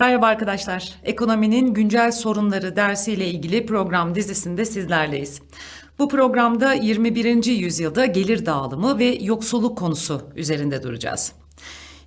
Merhaba arkadaşlar. Ekonominin güncel sorunları dersiyle ilgili program dizisinde sizlerleyiz. Bu programda 21. yüzyılda gelir dağılımı ve yoksulluk konusu üzerinde duracağız.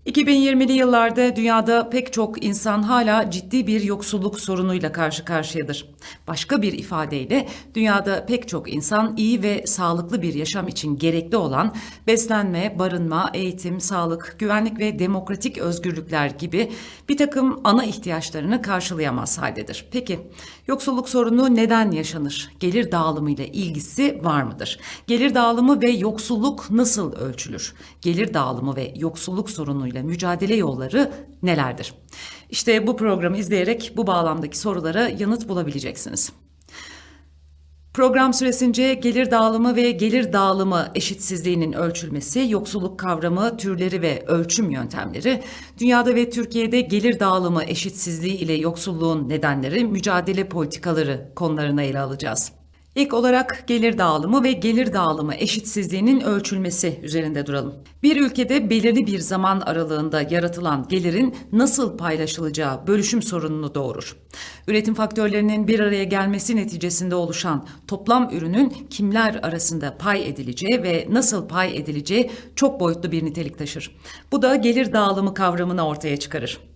2020'li yıllarda dünyada pek çok insan hala ciddi bir yoksulluk sorunuyla karşı karşıyadır. Başka bir ifadeyle dünyada pek çok insan iyi ve sağlıklı bir yaşam için gerekli olan beslenme, barınma, eğitim, sağlık, güvenlik ve demokratik özgürlükler gibi bir takım ana ihtiyaçlarını karşılayamaz haldedir. Peki yoksulluk sorunu neden yaşanır? Gelir dağılımı ile ilgisi var mıdır? Gelir dağılımı ve yoksulluk nasıl ölçülür? Gelir dağılımı ve yoksulluk sorunuyla mücadele yolları nelerdir? İşte bu programı izleyerek bu bağlamdaki sorulara yanıt bulabileceksiniz. Program süresince gelir dağılımı ve gelir dağılımı eşitsizliğinin ölçülmesi, yoksulluk kavramı, türleri ve ölçüm yöntemleri, dünyada ve Türkiye'de gelir dağılımı eşitsizliği ile yoksulluğun nedenleri, mücadele politikaları konularına ele alacağız. İlk olarak gelir dağılımı ve gelir dağılımı eşitsizliğinin ölçülmesi üzerinde duralım. Bir ülkede belirli bir zaman aralığında yaratılan gelirin nasıl paylaşılacağı bölüşüm sorununu doğurur. Üretim faktörlerinin bir araya gelmesi neticesinde oluşan toplam ürünün kimler arasında pay edileceği ve nasıl pay edileceği çok boyutlu bir nitelik taşır. Bu da gelir dağılımı kavramını ortaya çıkarır.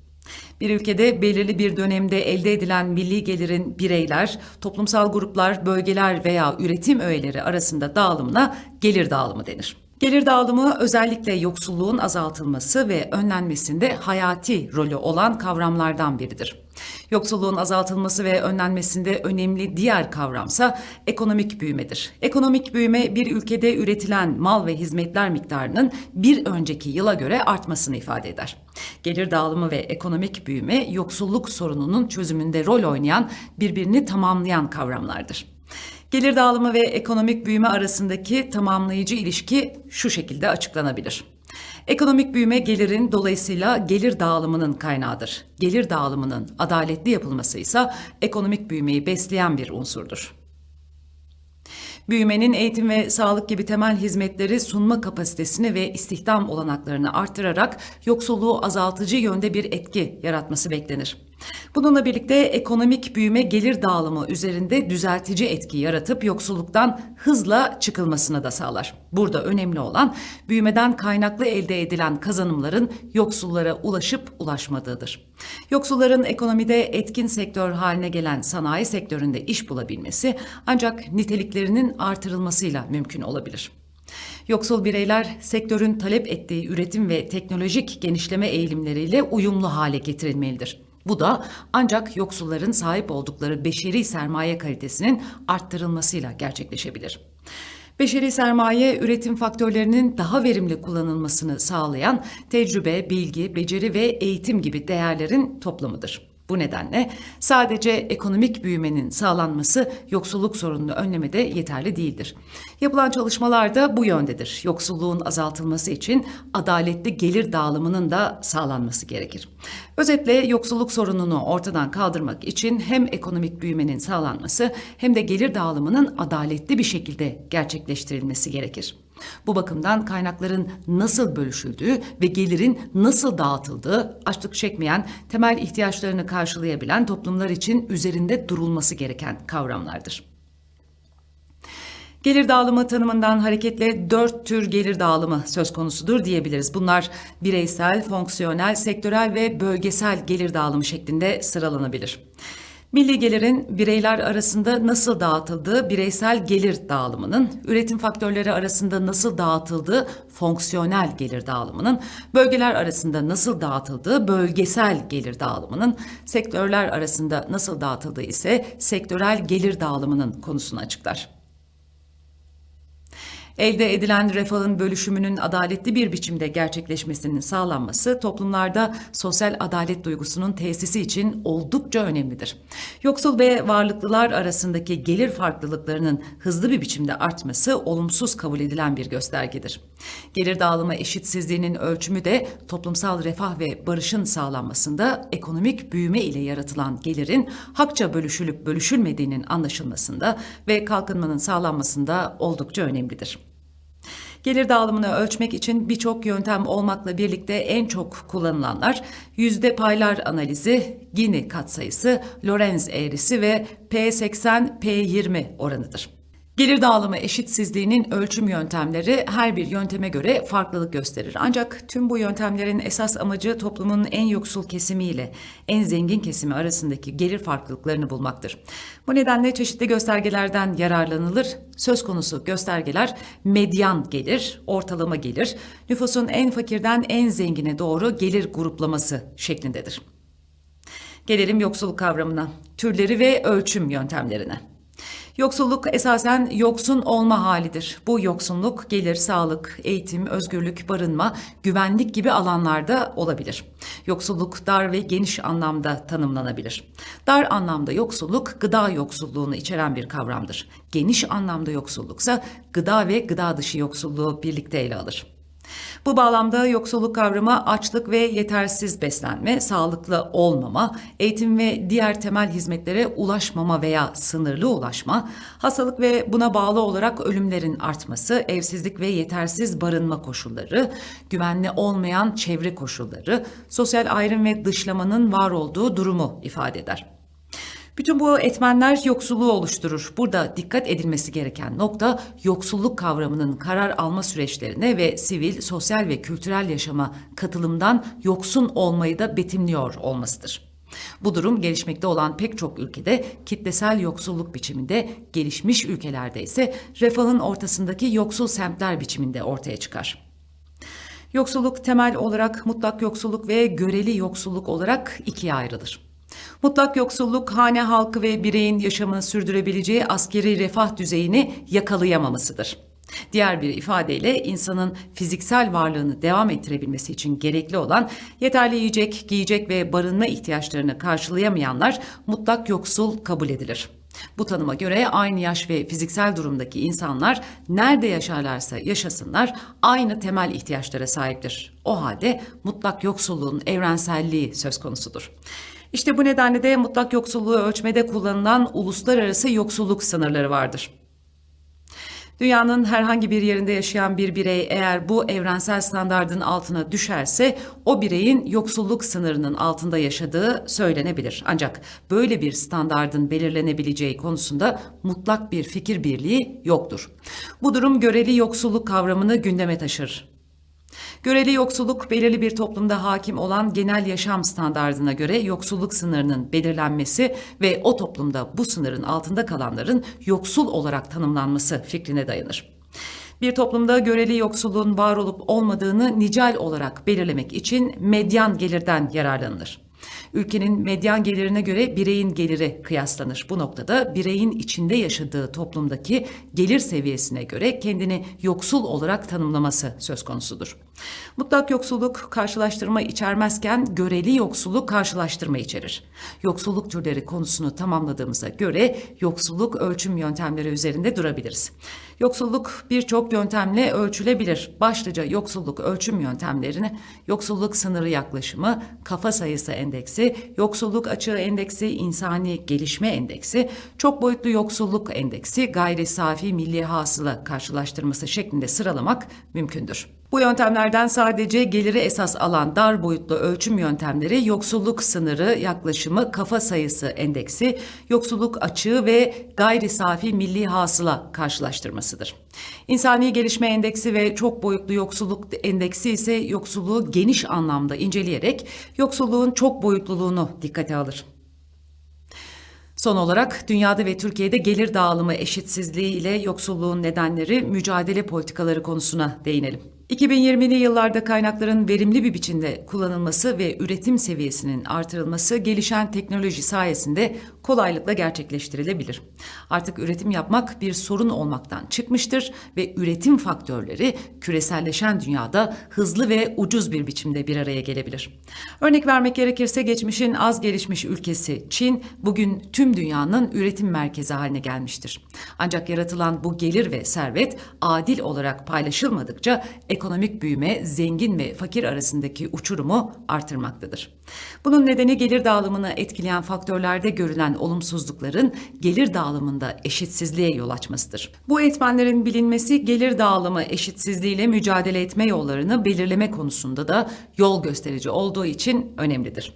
Bir ülkede belirli bir dönemde elde edilen milli gelirin bireyler, toplumsal gruplar, bölgeler veya üretim öğeleri arasında dağılımına gelir dağılımı denir. Gelir dağılımı özellikle yoksulluğun azaltılması ve önlenmesinde hayati rolü olan kavramlardan biridir. Yoksulluğun azaltılması ve önlenmesinde önemli diğer kavramsa ekonomik büyümedir. Ekonomik büyüme bir ülkede üretilen mal ve hizmetler miktarının bir önceki yıla göre artmasını ifade eder. Gelir dağılımı ve ekonomik büyüme yoksulluk sorununun çözümünde rol oynayan birbirini tamamlayan kavramlardır. Gelir dağılımı ve ekonomik büyüme arasındaki tamamlayıcı ilişki şu şekilde açıklanabilir. Ekonomik büyüme gelirin dolayısıyla gelir dağılımının kaynağıdır. Gelir dağılımının adaletli yapılması ise ekonomik büyümeyi besleyen bir unsurdur. Büyümenin eğitim ve sağlık gibi temel hizmetleri sunma kapasitesini ve istihdam olanaklarını artırarak yoksulluğu azaltıcı yönde bir etki yaratması beklenir. Bununla birlikte ekonomik büyüme gelir dağılımı üzerinde düzeltici etki yaratıp yoksulluktan hızla çıkılmasını da sağlar. Burada önemli olan büyümeden kaynaklı elde edilen kazanımların yoksullara ulaşıp ulaşmadığıdır. Yoksulların ekonomide etkin sektör haline gelen sanayi sektöründe iş bulabilmesi ancak niteliklerinin artırılmasıyla mümkün olabilir. Yoksul bireyler sektörün talep ettiği üretim ve teknolojik genişleme eğilimleriyle uyumlu hale getirilmelidir. Bu da ancak yoksulların sahip oldukları beşeri sermaye kalitesinin arttırılmasıyla gerçekleşebilir. Beşeri sermaye üretim faktörlerinin daha verimli kullanılmasını sağlayan tecrübe, bilgi, beceri ve eğitim gibi değerlerin toplamıdır. Bu nedenle sadece ekonomik büyümenin sağlanması yoksulluk sorununu önlemede yeterli değildir. Yapılan çalışmalar da bu yöndedir. Yoksulluğun azaltılması için adaletli gelir dağılımının da sağlanması gerekir. Özetle yoksulluk sorununu ortadan kaldırmak için hem ekonomik büyümenin sağlanması hem de gelir dağılımının adaletli bir şekilde gerçekleştirilmesi gerekir. Bu bakımdan kaynakların nasıl bölüşüldüğü ve gelirin nasıl dağıtıldığı açlık çekmeyen, temel ihtiyaçlarını karşılayabilen toplumlar için üzerinde durulması gereken kavramlardır. Gelir dağılımı tanımından hareketle dört tür gelir dağılımı söz konusudur diyebiliriz. Bunlar bireysel, fonksiyonel, sektörel ve bölgesel gelir dağılımı şeklinde sıralanabilir. Milli gelirin bireyler arasında nasıl dağıtıldığı bireysel gelir dağılımının, üretim faktörleri arasında nasıl dağıtıldığı fonksiyonel gelir dağılımının, bölgeler arasında nasıl dağıtıldığı bölgesel gelir dağılımının, sektörler arasında nasıl dağıtıldığı ise sektörel gelir dağılımının konusunu açıklar. Elde edilen refahın bölüşümünün adaletli bir biçimde gerçekleşmesinin sağlanması toplumlarda sosyal adalet duygusunun tesisi için oldukça önemlidir. Yoksul ve varlıklılar arasındaki gelir farklılıklarının hızlı bir biçimde artması olumsuz kabul edilen bir göstergedir. Gelir dağılımı eşitsizliğinin ölçümü de toplumsal refah ve barışın sağlanmasında ekonomik büyüme ile yaratılan gelirin hakça bölüşülüp bölüşülmediğinin anlaşılmasında ve kalkınmanın sağlanmasında oldukça önemlidir. Gelir dağılımını ölçmek için birçok yöntem olmakla birlikte en çok kullanılanlar yüzde paylar analizi, Gini katsayısı, Lorenz eğrisi ve P80-P20 oranıdır. Gelir dağılımı eşitsizliğinin ölçüm yöntemleri her bir yönteme göre farklılık gösterir. Ancak tüm bu yöntemlerin esas amacı toplumun en yoksul kesimiyle en zengin kesimi arasındaki gelir farklılıklarını bulmaktır. Bu nedenle çeşitli göstergelerden yararlanılır. Söz konusu göstergeler medyan gelir, ortalama gelir, nüfusun en fakirden en zengine doğru gelir gruplaması şeklindedir. Gelelim yoksulluk kavramına, türleri ve ölçüm yöntemlerine. Yoksulluk esasen yoksun olma halidir. Bu yoksunluk gelir, sağlık, eğitim, özgürlük, barınma, güvenlik gibi alanlarda olabilir. Yoksulluk dar ve geniş anlamda tanımlanabilir. Dar anlamda yoksulluk gıda yoksulluğunu içeren bir kavramdır. Geniş anlamda yoksulluksa gıda ve gıda dışı yoksulluğu birlikte ele alır. Bu bağlamda yoksulluk kavramı açlık ve yetersiz beslenme, sağlıklı olmama, eğitim ve diğer temel hizmetlere ulaşmama veya sınırlı ulaşma, hastalık ve buna bağlı olarak ölümlerin artması, evsizlik ve yetersiz barınma koşulları, güvenli olmayan çevre koşulları, sosyal ayrım ve dışlamanın var olduğu durumu ifade eder. Bütün bu etmenler yoksulluğu oluşturur. Burada dikkat edilmesi gereken nokta yoksulluk kavramının karar alma süreçlerine ve sivil, sosyal ve kültürel yaşama katılımdan yoksun olmayı da betimliyor olmasıdır. Bu durum gelişmekte olan pek çok ülkede kitlesel yoksulluk biçiminde, gelişmiş ülkelerde ise refahın ortasındaki yoksul semtler biçiminde ortaya çıkar. Yoksulluk temel olarak mutlak yoksulluk ve göreli yoksulluk olarak ikiye ayrılır. Mutlak yoksulluk hane halkı ve bireyin yaşamını sürdürebileceği askeri refah düzeyini yakalayamamasıdır. Diğer bir ifadeyle insanın fiziksel varlığını devam ettirebilmesi için gerekli olan yeterli yiyecek, giyecek ve barınma ihtiyaçlarını karşılayamayanlar mutlak yoksul kabul edilir. Bu tanıma göre aynı yaş ve fiziksel durumdaki insanlar nerede yaşarlarsa yaşasınlar aynı temel ihtiyaçlara sahiptir. O halde mutlak yoksulluğun evrenselliği söz konusudur. İşte bu nedenle de mutlak yoksulluğu ölçmede kullanılan uluslararası yoksulluk sınırları vardır. Dünyanın herhangi bir yerinde yaşayan bir birey eğer bu evrensel standardın altına düşerse o bireyin yoksulluk sınırının altında yaşadığı söylenebilir. Ancak böyle bir standardın belirlenebileceği konusunda mutlak bir fikir birliği yoktur. Bu durum göreli yoksulluk kavramını gündeme taşır. Göreli yoksulluk belirli bir toplumda hakim olan genel yaşam standardına göre yoksulluk sınırının belirlenmesi ve o toplumda bu sınırın altında kalanların yoksul olarak tanımlanması fikrine dayanır. Bir toplumda göreli yoksulluğun var olup olmadığını nicel olarak belirlemek için medyan gelirden yararlanılır. Ülkenin medyan gelirine göre bireyin geliri kıyaslanır. Bu noktada bireyin içinde yaşadığı toplumdaki gelir seviyesine göre kendini yoksul olarak tanımlaması söz konusudur. Mutlak yoksulluk karşılaştırma içermezken göreli yoksulluk karşılaştırma içerir. Yoksulluk türleri konusunu tamamladığımıza göre yoksulluk ölçüm yöntemleri üzerinde durabiliriz. Yoksulluk birçok yöntemle ölçülebilir. Başlıca yoksulluk ölçüm yöntemlerini yoksulluk sınırı yaklaşımı, kafa sayısı endeksi, yoksulluk açığı endeksi, insani gelişme endeksi, çok boyutlu yoksulluk endeksi, gayri safi milli hasıla karşılaştırması şeklinde sıralamak mümkündür. Bu yöntemlerden sadece geliri esas alan dar boyutlu ölçüm yöntemleri yoksulluk sınırı yaklaşımı kafa sayısı endeksi, yoksulluk açığı ve gayri safi milli hasıla karşılaştırmasıdır. İnsani gelişme endeksi ve çok boyutlu yoksulluk endeksi ise yoksulluğu geniş anlamda inceleyerek yoksulluğun çok boyutluluğunu dikkate alır. Son olarak dünyada ve Türkiye'de gelir dağılımı eşitsizliği ile yoksulluğun nedenleri, mücadele politikaları konusuna değinelim. 2020'li yıllarda kaynakların verimli bir biçimde kullanılması ve üretim seviyesinin artırılması gelişen teknoloji sayesinde kolaylıkla gerçekleştirilebilir. Artık üretim yapmak bir sorun olmaktan çıkmıştır ve üretim faktörleri küreselleşen dünyada hızlı ve ucuz bir biçimde bir araya gelebilir. Örnek vermek gerekirse geçmişin az gelişmiş ülkesi Çin bugün tüm dünyanın üretim merkezi haline gelmiştir. Ancak yaratılan bu gelir ve servet adil olarak paylaşılmadıkça ekonomik büyüme zengin ve fakir arasındaki uçurumu artırmaktadır. Bunun nedeni gelir dağılımını etkileyen faktörlerde görülen olumsuzlukların gelir dağılımında eşitsizliğe yol açmasıdır. Bu etmenlerin bilinmesi gelir dağılımı eşitsizliğiyle mücadele etme yollarını belirleme konusunda da yol gösterici olduğu için önemlidir.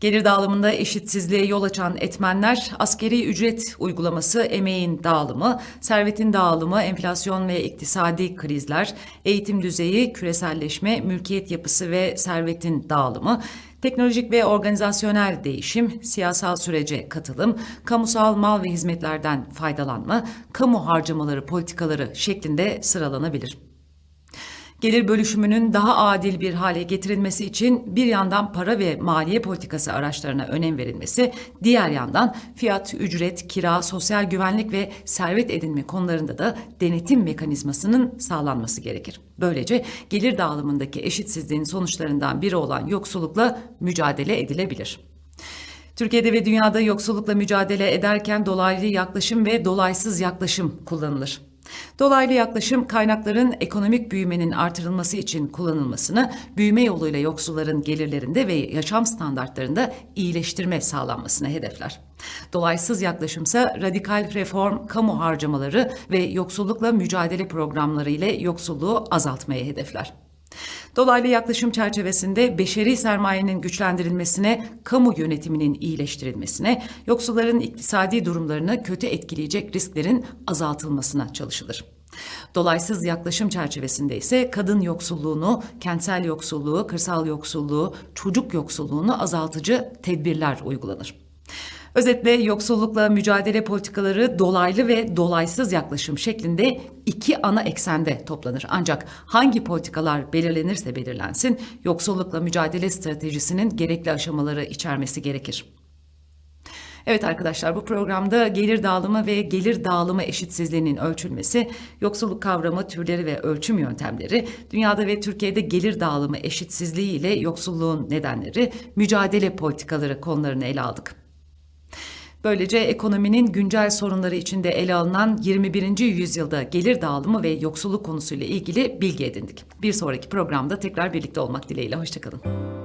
Gelir dağılımında eşitsizliğe yol açan etmenler askeri ücret uygulaması, emeğin dağılımı, servetin dağılımı, enflasyon ve iktisadi krizler, eğitim düzeyi, küreselleşme, mülkiyet yapısı ve servetin dağılımı, teknolojik ve organizasyonel değişim, siyasal sürece katılım, kamusal mal ve hizmetlerden faydalanma, kamu harcamaları politikaları şeklinde sıralanabilir. Gelir bölüşümünün daha adil bir hale getirilmesi için bir yandan para ve maliye politikası araçlarına önem verilmesi, diğer yandan fiyat, ücret, kira, sosyal güvenlik ve servet edinme konularında da denetim mekanizmasının sağlanması gerekir. Böylece gelir dağılımındaki eşitsizliğin sonuçlarından biri olan yoksullukla mücadele edilebilir. Türkiye'de ve dünyada yoksullukla mücadele ederken dolaylı yaklaşım ve dolaysız yaklaşım kullanılır. Dolaylı yaklaşım kaynakların ekonomik büyümenin artırılması için kullanılmasını, büyüme yoluyla yoksulların gelirlerinde ve yaşam standartlarında iyileştirme sağlanmasını hedefler. Dolaysız yaklaşımsa radikal reform, kamu harcamaları ve yoksullukla mücadele programları ile yoksulluğu azaltmayı hedefler. Dolaylı yaklaşım çerçevesinde beşeri sermayenin güçlendirilmesine, kamu yönetiminin iyileştirilmesine, yoksulların iktisadi durumlarını kötü etkileyecek risklerin azaltılmasına çalışılır. Dolaysız yaklaşım çerçevesinde ise kadın yoksulluğunu, kentsel yoksulluğu, kırsal yoksulluğu, çocuk yoksulluğunu azaltıcı tedbirler uygulanır. Özetle yoksullukla mücadele politikaları dolaylı ve dolaysız yaklaşım şeklinde iki ana eksende toplanır. Ancak hangi politikalar belirlenirse belirlensin yoksullukla mücadele stratejisinin gerekli aşamaları içermesi gerekir. Evet arkadaşlar bu programda gelir dağılımı ve gelir dağılımı eşitsizliğinin ölçülmesi, yoksulluk kavramı, türleri ve ölçüm yöntemleri, dünyada ve Türkiye'de gelir dağılımı eşitsizliği ile yoksulluğun nedenleri, mücadele politikaları konularını ele aldık. Böylece ekonominin güncel sorunları içinde ele alınan 21. yüzyılda gelir dağılımı ve yoksulluk konusuyla ilgili bilgi edindik. Bir sonraki programda tekrar birlikte olmak dileğiyle. Hoşçakalın.